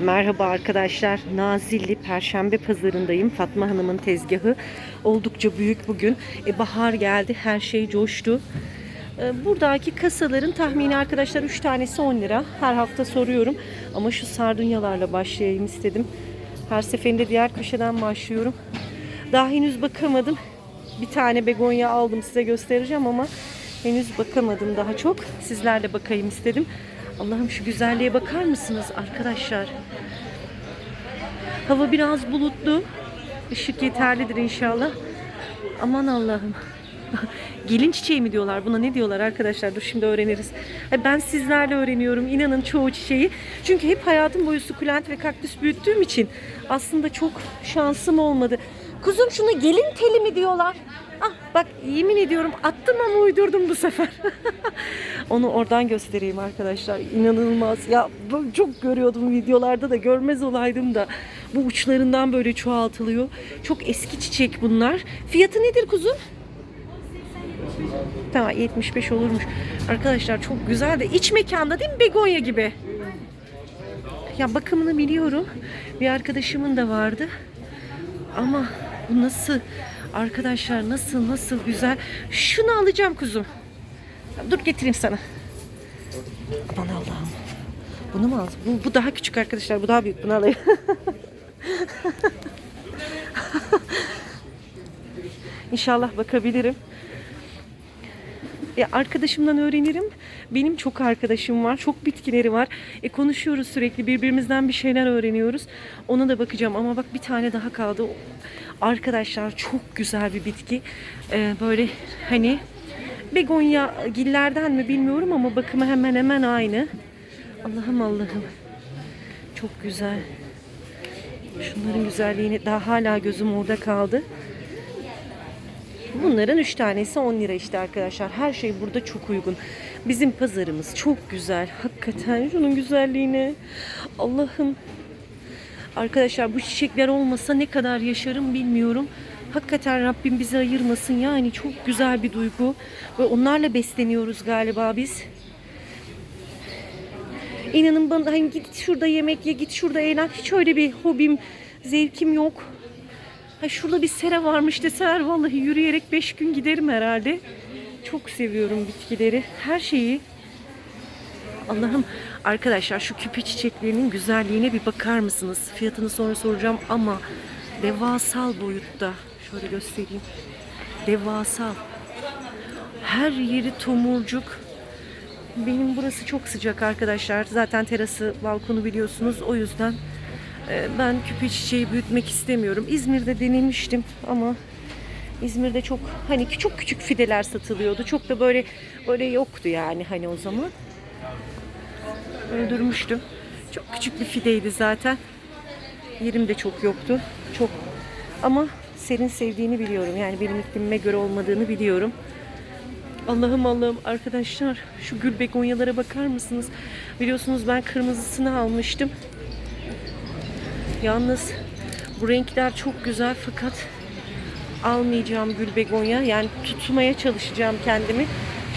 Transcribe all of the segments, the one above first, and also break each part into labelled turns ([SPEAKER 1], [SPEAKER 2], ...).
[SPEAKER 1] Merhaba arkadaşlar. Nazilli Perşembe Pazarındayım. Fatma Hanım'ın tezgahı. Oldukça büyük bugün. E, bahar geldi. Her şey coştu. E, buradaki kasaların tahmini arkadaşlar 3 tanesi 10 lira. Her hafta soruyorum. Ama şu sardunyalarla başlayayım istedim. Her seferinde diğer köşeden başlıyorum. Daha henüz bakamadım. Bir tane begonya aldım size göstereceğim ama henüz bakamadım daha çok. Sizlerle bakayım istedim. Allah'ım şu güzelliğe bakar mısınız arkadaşlar? Hava biraz bulutlu. Işık yeterlidir inşallah. Aman Allah'ım. Gelin çiçeği mi diyorlar buna ne diyorlar arkadaşlar dur şimdi öğreniriz. Ben sizlerle öğreniyorum inanın çoğu çiçeği. Çünkü hep hayatım boyu sukulent ve kaktüs büyüttüğüm için aslında çok şansım olmadı. Kuzum şuna gelin teli mi diyorlar. Ah bak yemin ediyorum attım ama uydurdum bu sefer. Onu oradan göstereyim arkadaşlar. İnanılmaz. Ya çok görüyordum videolarda da görmez olaydım da. Bu uçlarından böyle çoğaltılıyor. Çok eski çiçek bunlar. Fiyatı nedir kuzum? Tamam 75 olurmuş. Arkadaşlar çok güzel de iç mekanda değil mi begonya gibi? Ya bakımını biliyorum. Bir arkadaşımın da vardı. Ama bu nasıl arkadaşlar nasıl nasıl güzel. Şunu alacağım kuzum. Dur getireyim sana. Aman Allah'ım. Bunu mu alsın? Bu, bu daha küçük arkadaşlar. Bu daha büyük. Bunu alayım. İnşallah bakabilirim. Ya arkadaşımdan öğrenirim. Benim çok arkadaşım var. Çok bitkileri var. E konuşuyoruz sürekli. Birbirimizden bir şeyler öğreniyoruz. Ona da bakacağım ama bak bir tane daha kaldı. Arkadaşlar çok güzel bir bitki. Ee, böyle hani begonya gillerden mi bilmiyorum ama bakımı hemen hemen aynı. Allah'ım Allah'ım. Çok güzel. Şunların güzelliğini daha hala gözüm orada kaldı. Bunların 3 tanesi 10 lira işte arkadaşlar. Her şey burada çok uygun. Bizim pazarımız çok güzel. Hakikaten şunun güzelliğine. Allah'ım. Arkadaşlar bu çiçekler olmasa ne kadar yaşarım bilmiyorum. Hakikaten Rabbim bizi ayırmasın. Yani çok güzel bir duygu. Ve onlarla besleniyoruz galiba biz. İnanın bana hani git şurada yemek ye, git şurada eğlen. Hiç öyle bir hobim, zevkim yok. Ha şurada bir sera varmış deseler vallahi yürüyerek 5 gün giderim herhalde. Çok seviyorum bitkileri. Her şeyi. Allah'ım arkadaşlar şu küpe çiçeklerinin güzelliğine bir bakar mısınız? Fiyatını sonra soracağım ama devasal boyutta. Şöyle göstereyim. Devasal. Her yeri tomurcuk. Benim burası çok sıcak arkadaşlar. Zaten terası, balkonu biliyorsunuz. O yüzden e, ben küpe çiçeği büyütmek istemiyorum. İzmir'de denemiştim ama İzmir'de çok hani çok küçük fideler satılıyordu. Çok da böyle böyle yoktu yani hani o zaman. Öldürmüştüm. Çok küçük bir fideydi zaten. Yerim de çok yoktu. Çok ama serin sevdiğini biliyorum. Yani benim iklimime göre olmadığını biliyorum. Allah'ım Allah'ım arkadaşlar şu gül begonyalara bakar mısınız? Biliyorsunuz ben kırmızısını almıştım. Yalnız bu renkler çok güzel fakat almayacağım gül begonya. Yani tutmaya çalışacağım kendimi.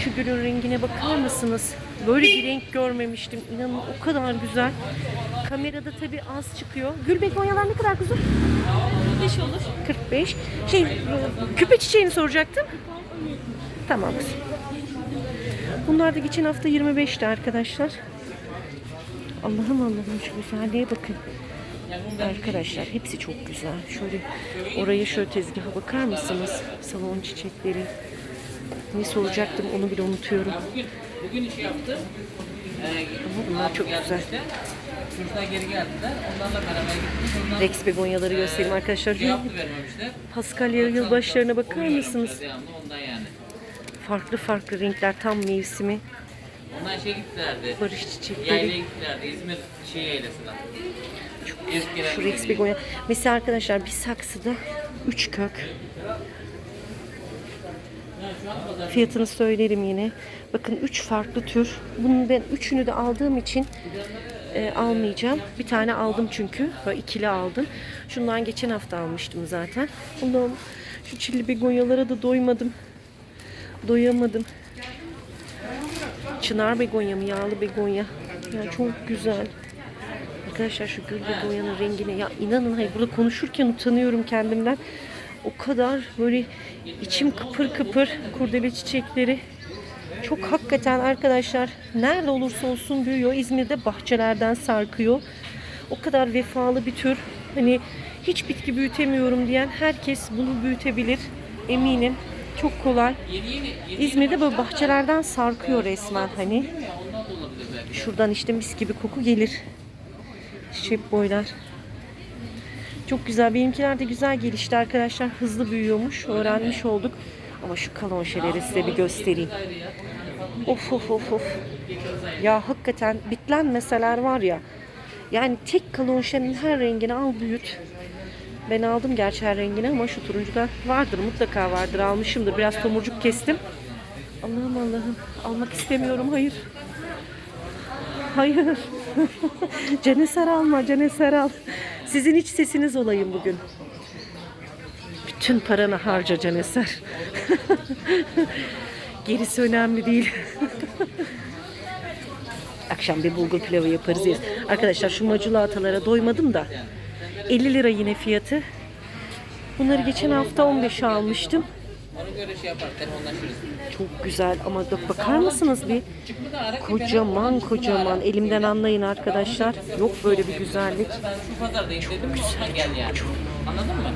[SPEAKER 1] Şu gülün rengine bakar mısınız? Böyle bir renk görmemiştim. İnanın o kadar güzel. Kamerada tabii az çıkıyor. Gül begonyalar ne kadar kuzum?
[SPEAKER 2] 45 olur.
[SPEAKER 1] 45. Şey küpe çiçeğini soracaktım. Tamam. kızım. Bunlar da geçen hafta 25'ti arkadaşlar. Allah'ım Allah'ım şu güzelliğe bakın. Arkadaşlar hepsi çok güzel. Şöyle oraya şöyle tezgaha bakar mısınız? Salon çiçekleri. Ne soracaktım onu bile unutuyorum.
[SPEAKER 3] Bugün, işi yaptı. Ee,
[SPEAKER 1] bunlar çok güzel.
[SPEAKER 3] Çocuklar geri geldiler. Onlarla beraber gittik. Ondan
[SPEAKER 1] Rex begonya'ları göstereyim arkadaşlar.
[SPEAKER 3] cevap da vermemişler.
[SPEAKER 1] Paskalya yılbaşlarına bakar mısınız?
[SPEAKER 3] Devamlı ondan yani.
[SPEAKER 1] Farklı farklı renkler tam mevsimi.
[SPEAKER 3] Ondan şey gittilerdi.
[SPEAKER 1] Barış çiçekleri.
[SPEAKER 3] Yaylaya gittilerdi. İzmir şey yaylasına. Eskiler
[SPEAKER 1] Şu Rex begonya. Mesela arkadaşlar bir saksıda 3 kök. Fiyatını söylerim yine. Bakın 3 farklı tür. Bunun ben üçünü de aldığım için e, almayacağım. Bir tane aldım çünkü. Böyle ikili aldım. Şundan geçen hafta almıştım zaten. Allah'ım şu çilli begonyalara da doymadım. Doyamadım. Çınar begonya mı? Yağlı begonya. Ya çok güzel. Arkadaşlar şu gül ve boyanın rengine ya inanın hayır burada konuşurken utanıyorum kendimden. O kadar böyle içim kıpır kıpır kurdele çiçekleri. Çok hakikaten arkadaşlar nerede olursa olsun büyüyor. İzmir'de bahçelerden sarkıyor. O kadar vefalı bir tür. Hani hiç bitki büyütemiyorum diyen herkes bunu büyütebilir. Eminim. Çok kolay. İzmir'de böyle bahçelerden sarkıyor resmen hani. Şuradan işte mis gibi koku gelir. Şep boylar. Çok güzel. Benimkiler de güzel gelişti arkadaşlar. Hızlı büyüyormuş. Öğrenmiş olduk. Ama şu kalonşeleri size bir göstereyim. Of of of of. Ya hakikaten bitlenmeseler var ya. Yani tek kalonşenin her rengini al büyüt. Ben aldım gerçi her rengini ama şu turuncuda vardır mutlaka vardır almışımdır. Biraz tomurcuk kestim. Allah'ım Allah'ım almak istemiyorum hayır. Hayır. Caneser alma Caneser al. Sizin iç sesiniz olayım bugün. Bütün paranı harca Caneser. Gerisi önemli değil. Akşam bir bulgur pilavı yaparız yeriz. Arkadaşlar şu maculatalara doymadım da 50 lira yine fiyatı. Bunları geçen hafta 15'e almıştım.
[SPEAKER 3] Ona göre şey yapar, telefonlaşırız.
[SPEAKER 1] Çok güzel ama bak bakar mısınız bir? Kocaman kocaman. Elimden anlayın arkadaşlar. Yok böyle bir güzellik.
[SPEAKER 3] Ben şu pazardayım dedim, ondan gel yani. Anladın mı?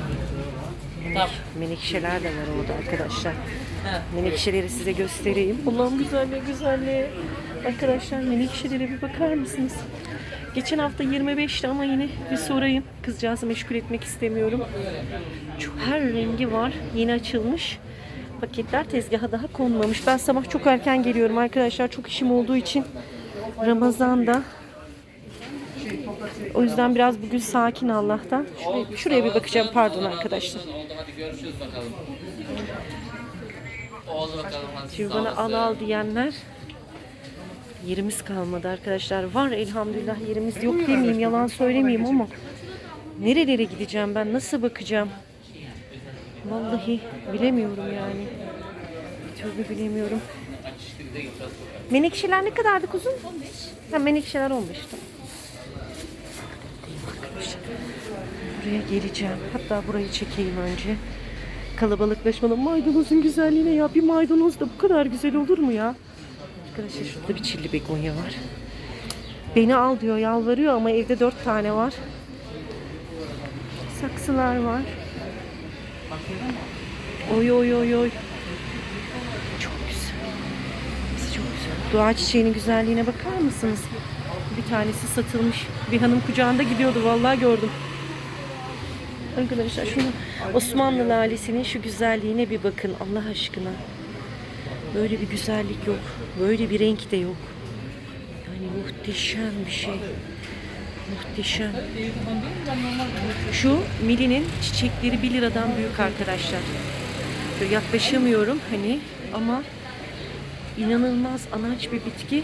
[SPEAKER 3] Tamam.
[SPEAKER 1] Menekşeler de var orada arkadaşlar.
[SPEAKER 3] Ha.
[SPEAKER 1] Menekşeleri size göstereyim. Allah'ım güzelliği güzelliği. Arkadaşlar menekşelere bir bakar mısınız? Geçen hafta 25'ti ama yine bir sorayım. Kızcağızı meşgul etmek istemiyorum. Çok her rengi var. Yeni açılmış. Paketler tezgaha daha konmamış. Ben sabah çok erken geliyorum arkadaşlar. Çok işim olduğu için. Ramazan'da. O yüzden biraz bugün sakin Allah'tan. Şuraya, şuraya bir bakacağım. Pardon arkadaşlar. Şimdi al al diyenler yerimiz kalmadı arkadaşlar. Var elhamdülillah yerimiz yok demeyeyim yalan söylemeyeyim ama nerelere gideceğim ben nasıl bakacağım? Vallahi bilemiyorum yani. Bir türlü bilemiyorum. Menekşeler ne kadardı kuzum? 15. Ha, menekşeler 15 tamam. Buraya geleceğim. Hatta burayı çekeyim önce. Kalabalıklaşmadan maydanozun güzelliğine ya. Bir maydanoz da bu kadar güzel olur mu ya? Arkadaşlar şurada bir çilli begonya var. Beni al diyor yalvarıyor ama evde dört tane var. Saksılar var. Oy oy oy oy. Çok güzel. Hepsi çok güzel. Dua çiçeğinin güzelliğine bakar mısınız? Bir tanesi satılmış. Bir hanım kucağında gidiyordu vallahi gördüm. Arkadaşlar şunu Osmanlı lalesinin şu güzelliğine bir bakın Allah aşkına. Böyle bir güzellik yok. Böyle bir renk de yok. Yani muhteşem bir şey. Muhteşem. Şu milinin çiçekleri 1 liradan büyük arkadaşlar. Şöyle yaklaşamıyorum hani ama inanılmaz anaç bir bitki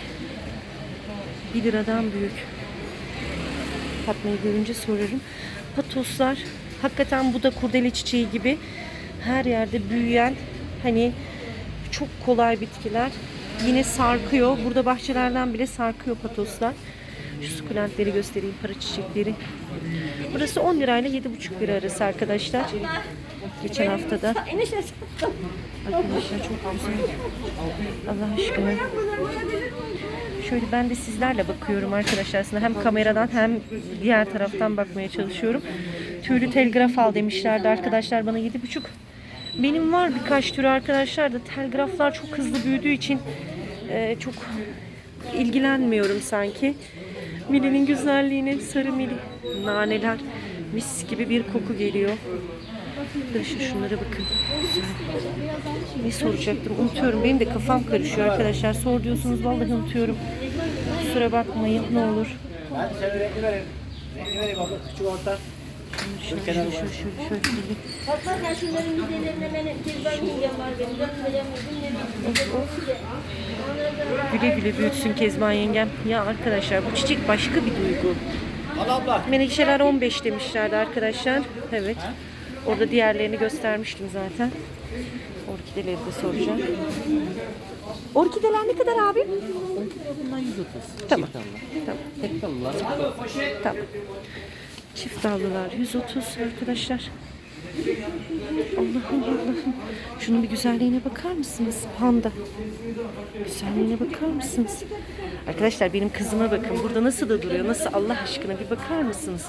[SPEAKER 1] 1 liradan büyük. Fatma'yı görünce sorarım. Patoslar hakikaten bu da kurdele çiçeği gibi her yerde büyüyen hani çok kolay bitkiler. Yine sarkıyor. Burada bahçelerden bile sarkıyor patoslar. Şu sukulentleri göstereyim, para çiçekleri. Burası 10 lirayla 7,5 lira arası arkadaşlar. Geçen haftada. Arkadaşlar çok güzel. Allah aşkına. Şöyle ben de sizlerle bakıyorum arkadaşlar. Aslında hem kameradan hem diğer taraftan bakmaya çalışıyorum. Tüylü telgraf al demişlerdi arkadaşlar bana 7,5. Benim var birkaç tür arkadaşlar da telgraflar çok hızlı büyüdüğü için e, çok ilgilenmiyorum sanki. Milinin güzelliğine sarı mili naneler mis gibi bir koku geliyor. Arkadaşlar şunlara bakın. Ne soracaktım? Unutuyorum. Benim de kafam karışıyor arkadaşlar. Sor diyorsunuz vallahi unutuyorum. Kusura bakmayın ne olur.
[SPEAKER 2] Ben sana renkli vereyim. Renkli vereyim abla. Küçük orta.
[SPEAKER 1] Şöyle şöyle şöyle şöyle
[SPEAKER 4] sen şunların midelerine benim kezban yengem var benim. Ne
[SPEAKER 1] Güle güle büyütsün Kezban yengem. Ya arkadaşlar bu çiçek başka bir duygu. Menekşeler 15 demişlerdi arkadaşlar. Evet. Orada diğerlerini göstermiştim zaten. Orkideleri de soracağım. Orkideler ne kadar abi?
[SPEAKER 3] Bunlar 130.
[SPEAKER 1] Tamam. Tamam.
[SPEAKER 3] Tek dallılar.
[SPEAKER 1] Tamam. Çift dallılar 130 arkadaşlar. Allah'ım Allah'ım. Şunun bir güzelliğine bakar mısınız? Panda. Güzelliğine bakar mısınız? Arkadaşlar benim kızıma bakın. Burada nasıl da duruyor? Nasıl Allah aşkına bir bakar mısınız?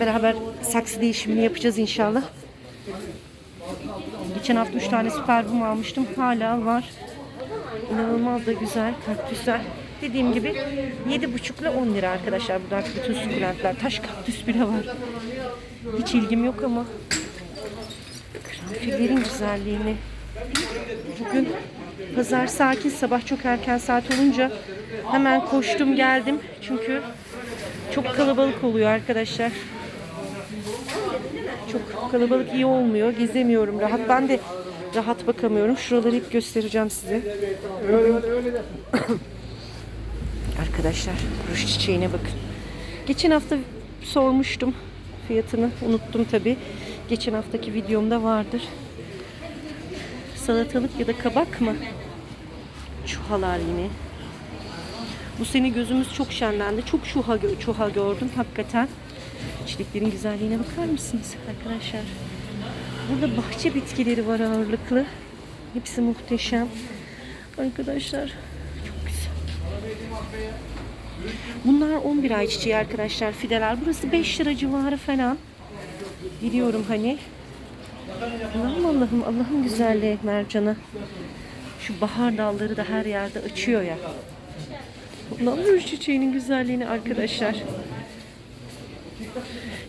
[SPEAKER 1] Beraber saksı değişimini yapacağız inşallah. Geçen hafta 3 tane süper bum almıştım. Hala var. İnanılmaz da güzel kaktüsler. Dediğim gibi 7,5 ile 10 lira arkadaşlar. Buradaki bütün sukulentler. Taş kaktüs bile var. Hiç ilgim yok ama karanfillerin güzelliğini bugün pazar sakin sabah çok erken saat olunca hemen koştum geldim. Çünkü çok kalabalık oluyor arkadaşlar. Çok kalabalık iyi olmuyor. Gezemiyorum rahat. Ben de rahat bakamıyorum. Şuraları hep göstereceğim size. Arkadaşlar ruj çiçeğine bakın. Geçen hafta sormuştum fiyatını. Unuttum tabi. Geçen haftaki videomda vardır. Salatalık ya da kabak mı? Çuhalar yine. Bu sene gözümüz çok şenlendi. Çok çuha, çuha gördüm hakikaten. Çiçeklerin güzelliğine bakar mısınız arkadaşlar? Burada bahçe bitkileri var ağırlıklı. Hepsi muhteşem. Arkadaşlar. Bunlar 11 ay çiçeği arkadaşlar fideler. Burası 5 lira civarı falan. Biliyorum hani. Allah'ım Allah'ım Allah'ım güzelliği mercana. Şu bahar dalları da her yerde açıyor ya. Allah'ım çiçeğinin güzelliğini arkadaşlar.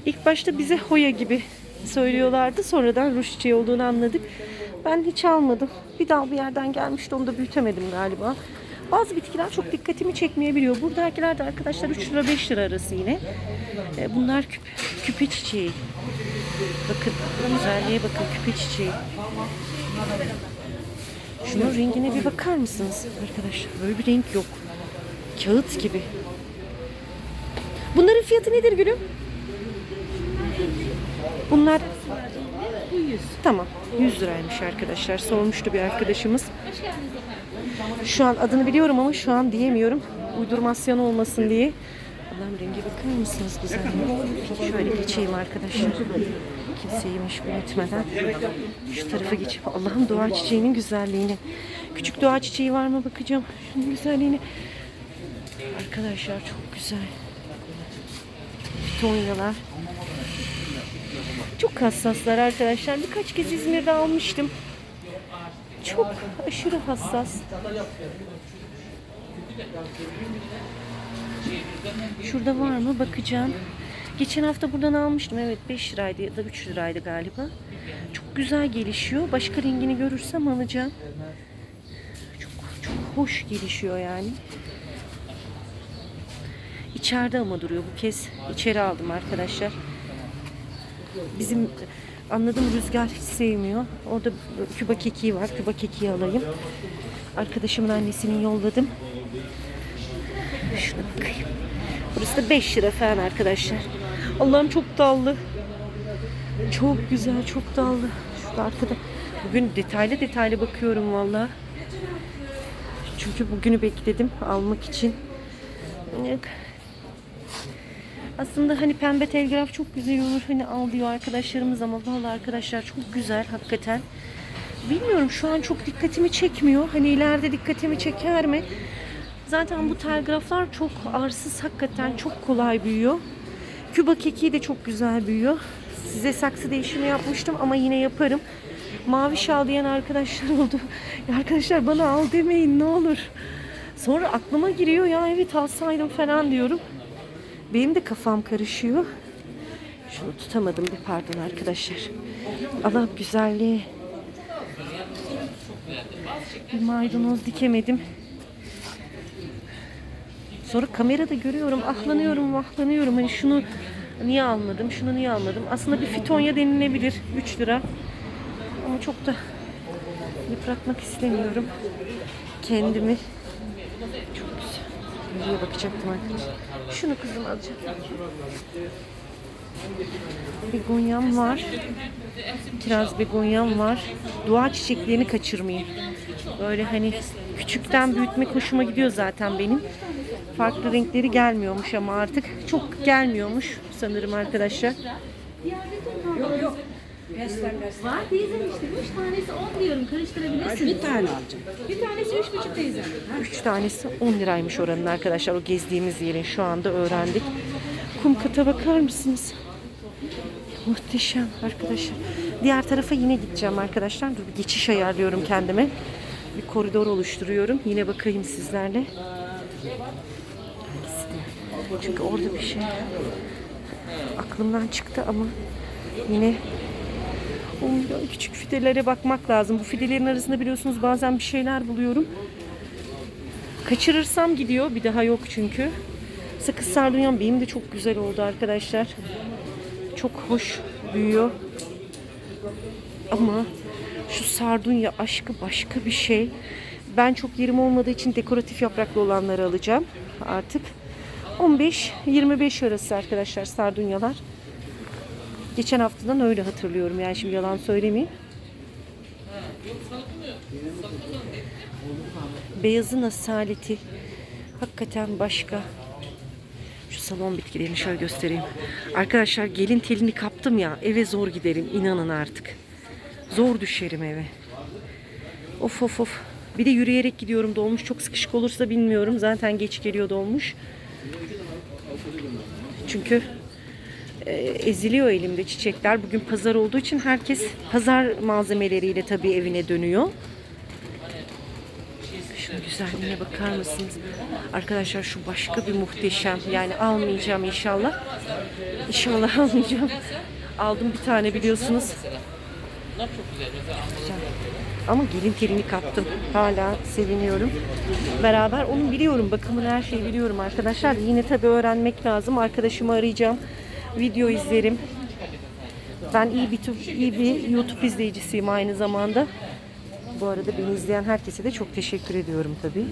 [SPEAKER 1] İlk başta bize Hoya gibi söylüyorlardı. Sonradan ruj çiçeği olduğunu anladık. Ben hiç almadım. Bir dal bir yerden gelmişti. Onu da büyütemedim galiba. Bazı bitkiler çok dikkatimi çekmeyebiliyor. Buradakiler de arkadaşlar 3 lira 5 lira arası yine. E, Bunlar küp, küpe çiçeği. Bakın güzelliğe bakın küpe çiçeği. Şunun rengine bir bakar mısınız arkadaşlar? Böyle bir renk yok. Kağıt gibi. Bunların fiyatı nedir gülüm? Bunlar Tamam. 100 liraymış arkadaşlar. Sormuştu bir arkadaşımız. Şu an adını biliyorum ama şu an diyemiyorum. Uydurmasyon olmasın diye. Allah'ım renge bakar mısınız güzel? Şöyle geçeyim arkadaşlar. Kimseyi meşgul etmeden. Şu tarafa geçip Allah'ım doğa çiçeğinin güzelliğini. Küçük doğa çiçeği var mı bakacağım. Şunun güzelliğini. Arkadaşlar çok güzel. Fitonyalar. Çok hassaslar arkadaşlar. Birkaç kez İzmir'de almıştım. Çok aşırı hassas. Şurada var mı bakacağım. Geçen hafta buradan almıştım. Evet 5 liraydı ya da 3 liraydı galiba. Çok güzel gelişiyor. Başka rengini görürsem alacağım. Çok çok hoş gelişiyor yani. İçeride ama duruyor. Bu kez içeri aldım arkadaşlar. Bizim anladığım rüzgar hiç sevmiyor. Orada küba kekiği var. Küba kekiği alayım. Arkadaşımın annesinin yolladım. Şuna bakayım. Burası da 5 lira falan arkadaşlar. Allah'ım çok dallı. Çok güzel, çok dallı. Şurada arkada. Bugün detaylı detaylı bakıyorum valla. Çünkü bugünü bekledim almak için. Aslında hani pembe telgraf çok güzel olur hani al diyor arkadaşlarımız ama vallahi arkadaşlar çok güzel hakikaten. Bilmiyorum şu an çok dikkatimi çekmiyor. Hani ileride dikkatimi çeker mi? Zaten bu telgraflar çok arsız hakikaten çok kolay büyüyor. Küba kekiği de çok güzel büyüyor. Size saksı değişimi yapmıştım ama yine yaparım. Mavi şal diyen arkadaşlar oldu. Arkadaşlar bana al demeyin ne olur. Sonra aklıma giriyor ya evet alsaydım falan diyorum. Benim de kafam karışıyor. Şunu tutamadım bir pardon arkadaşlar. Allah güzelliği. Bir maydanoz dikemedim. Sonra kamerada görüyorum, ahlanıyorum, vahlanıyorum. Hani şunu niye almadım, şunu niye almadım. Aslında bir fitonya denilebilir. 3 lira. Ama çok da yıpratmak istemiyorum. Kendimi. Çok Nereye bakacaktım arkadaşlar. Şunu kızım alacağım. Begonyam var. Kiraz begonyam var. Dua çiçeklerini kaçırmayayım. Böyle hani Küçükten büyütmek hoşuma gidiyor zaten benim. Farklı renkleri gelmiyormuş ama artık çok gelmiyormuş sanırım arkadaşlar.
[SPEAKER 4] Var teyzem işte. Üç tanesi 10 diyorum. Karıştırabilirsin. Bir tane alacağım. Bir tanesi üç buçuk teyzem.
[SPEAKER 1] 3 tanesi 10 liraymış oranın arkadaşlar. O gezdiğimiz yerin şu anda öğrendik. Kum kata bakar mısınız? Muhteşem arkadaşlar. Diğer tarafa yine gideceğim arkadaşlar. Dur bir geçiş ayarlıyorum kendime. Bir koridor oluşturuyorum. Yine bakayım sizlerle. Çünkü orada bir şey aklımdan çıktı ama yine o küçük fidelere bakmak lazım. Bu fidelerin arasında biliyorsunuz bazen bir şeyler buluyorum. Kaçırırsam gidiyor. Bir daha yok çünkü. Sakız sardunyam benim de çok güzel oldu arkadaşlar. Çok hoş büyüyor. Ama şu sardunya aşkı başka bir şey. Ben çok yerim olmadığı için dekoratif yapraklı olanları alacağım artık. 15-25 arası arkadaşlar sardunyalar. Geçen haftadan öyle hatırlıyorum yani şimdi yalan söylemeyeyim. Beyazın asaleti hakikaten başka. Şu salon bitkilerini şöyle göstereyim. Arkadaşlar gelin telini kaptım ya eve zor giderim inanın artık. Zor düşerim eve. Of of of. Bir de yürüyerek gidiyorum dolmuş. Çok sıkışık olursa bilmiyorum. Zaten geç geliyor dolmuş. Çünkü eziliyor elimde çiçekler. Bugün pazar olduğu için herkes pazar malzemeleriyle tabii evine dönüyor. Şunun güzelliğine bakar mısınız? Arkadaşlar şu başka bir muhteşem. Yani almayacağım inşallah. İnşallah almayacağım. Aldım bir tane biliyorsunuz. Ama gelin telini kaptım. Hala seviniyorum. Beraber onu biliyorum. Bakımını her şeyi biliyorum arkadaşlar. Yine tabii öğrenmek lazım. Arkadaşımı arayacağım. Video izlerim. Ben iyi bir, iyi bir YouTube izleyicisiyim aynı zamanda. Bu arada beni izleyen herkese de çok teşekkür ediyorum tabii.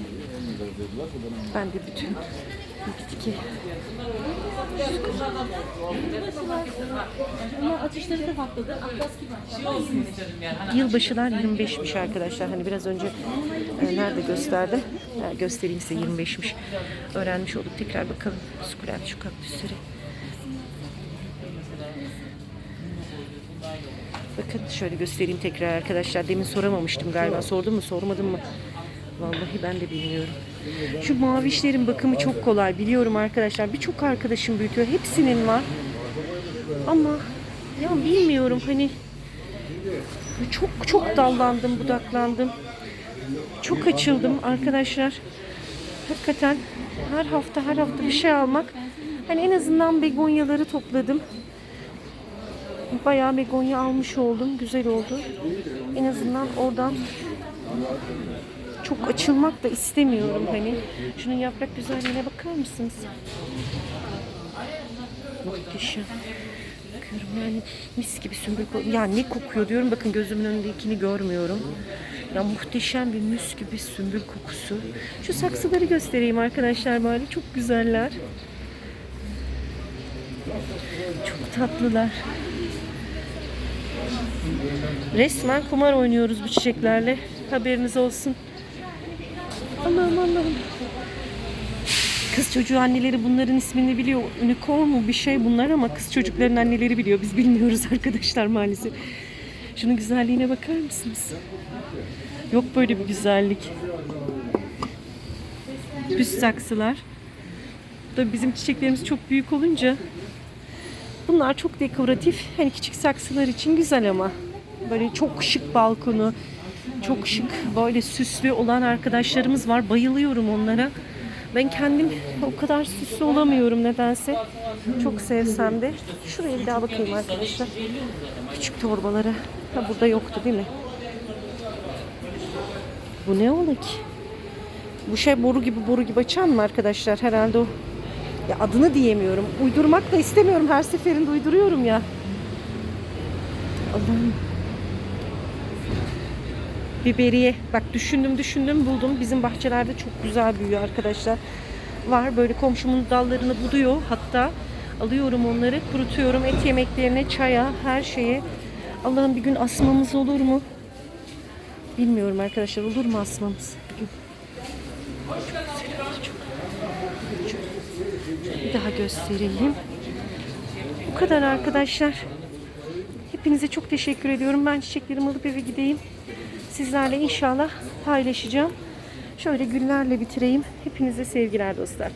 [SPEAKER 1] Ben de bütün bitki. Yılbaşılar 25'miş arkadaşlar. Hani biraz önce e, nerede gösterdim? Ha, göstereyim size 25'miş. Öğrenmiş olduk. Tekrar bakalım. Sukulent şu kaktüsleri. Bakın şöyle göstereyim tekrar arkadaşlar. Demin soramamıştım galiba. Sordum mu sormadım mı? Vallahi ben de bilmiyorum. Şu mavişlerin bakımı çok kolay. Biliyorum arkadaşlar. Birçok arkadaşım büyütüyor. Hepsinin var. Ama ya bilmiyorum hani çok çok dallandım, budaklandım. Çok açıldım arkadaşlar. Hakikaten her hafta her hafta bir şey almak. Hani en azından begonyaları topladım. Bayağı begonya almış oldum. Güzel oldu. En azından oradan çok açılmak da istemiyorum hani. Şunun yaprak güzelliğine bakar mısınız? Muhteşem. Bakıyorum yani mis gibi sümbül kokuyor. Ya ne kokuyor diyorum. Bakın gözümün önündekini görmüyorum. Ya muhteşem bir mis gibi sümbül kokusu. Şu saksıları göstereyim arkadaşlar bari. Çok güzeller. Çok tatlılar. Resmen kumar oynuyoruz bu çiçeklerle. Haberiniz olsun. Allah'ım Allah'ım. Kız çocuğu anneleri bunların ismini biliyor. Unicorn mu bir şey bunlar ama kız çocukların anneleri biliyor. Biz bilmiyoruz arkadaşlar maalesef. Şunun güzelliğine bakar mısınız? Yok böyle bir güzellik. Düz saksılar. Tabii bizim çiçeklerimiz çok büyük olunca bunlar çok dekoratif. Hani küçük saksılar için güzel ama. Böyle çok şık balkonu, çok şık böyle süslü olan arkadaşlarımız var. Bayılıyorum onlara. Ben kendim o kadar süslü olamıyorum nedense. Çok sevsem de. Şuraya bir daha bakayım arkadaşlar. Küçük torbalara. Ha burada yoktu değil mi? Bu ne ola ki? Bu şey boru gibi boru gibi açan mı arkadaşlar? Herhalde o. Ya adını diyemiyorum. Uydurmak da istemiyorum. Her seferinde uyduruyorum ya. Allah'ım. Biberiye. Bak düşündüm düşündüm buldum. Bizim bahçelerde çok güzel büyüyor arkadaşlar. Var böyle komşumun dallarını buduyor. Hatta alıyorum onları kurutuyorum et yemeklerine, çaya, her şeye. Allah'ım bir gün asmamız olur mu? Bilmiyorum arkadaşlar olur mu asmamız bir gün? Bir daha göstereyim. Bu kadar arkadaşlar. Hepinize çok teşekkür ediyorum. Ben çiçeklerimi alıp eve gideyim. Sizlerle inşallah paylaşacağım. Şöyle güllerle bitireyim. Hepinize sevgiler dostlar.